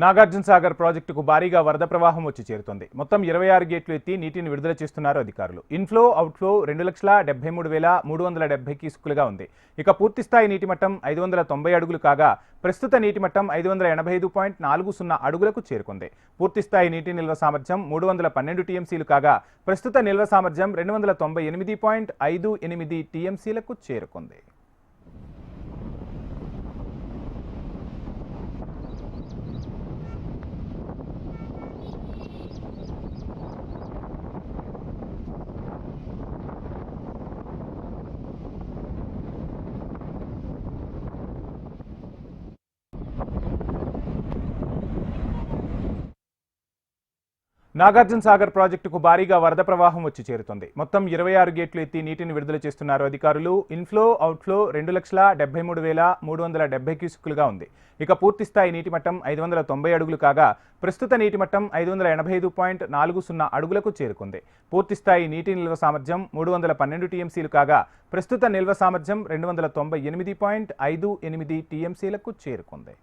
నాగార్జున సాగర్ ప్రాజెక్టుకు భారీగా వరద ప్రవాహం వచ్చి చేరుతోంది. మొత్తం ఇరవై ఆరు గేట్లు ఎత్తి నీటిని విడుదల చేస్తున్నారు అధికారులు. ఇన్ఫ్లో అవుట్ఫ్లో రెండు లక్షల డెబ్బై మూడు వేల మూడు వందల డెబ్బై క్యూసుకులుగా ఉంది. ఇక పూర్తిస్థాయి నీటి మట్టం ఐదు వందల తొంభై అడుగులు కాగా ప్రస్తుత నీటి మట్టం ఐదు వందల ఎనభై ఐదు పాయింట్ నాలుగు సున్నా అడుగులకు చేరుకుంది. పూర్తిస్థాయి నీటి నిల్వ సామర్థ్యం మూడు వందల పన్నెండు టీఎంసీలు కాగా ప్రస్తుత నిల్వ సామర్థ్యం రెండు వందల తొంభై ఎనిమిది పాయింట్ ఐదు ఎనిమిది టీఎంసీలకు చేరుకుంది. నాగార్జున సాగర్ ప్రాజెక్టుకు భారీగా వరద ప్రవాహం వచ్చి చేరుతోంది. మొత్తం ఇరవై ఆరు గేట్లు ఎత్తి నీటిని విడుదల చేస్తున్నారు అధికారులు. ఇన్ఫ్లో అవుట్ఫ్లో రెండు లక్షల డెబ్బై మూడు వేల మూడు వందల డెబ్బై క్యూసుకులుగా ఉంది. ఇక పూర్తి స్థాయి నీటి మట్టం ఐదు వందల తొంభై అడుగులు కాగా ప్రస్తుత నీటి మట్టం ఐదు వందల ఎనభై ఐదు పాయింట్ నాలుగు సున్నా అడుగులకు చేరుకుంది. పూర్తి స్థాయి నీటి నిల్వ సామర్థ్యం మూడు వందల పన్నెండు టీఎంసీలు కాగా ప్రస్తుత నిల్వ సామర్థ్యం రెండు వందల తొంభై ఎనిమిది పాయింట్ ఐదు ఎనిమిది టీఎంసీలకు చేరుకుంది.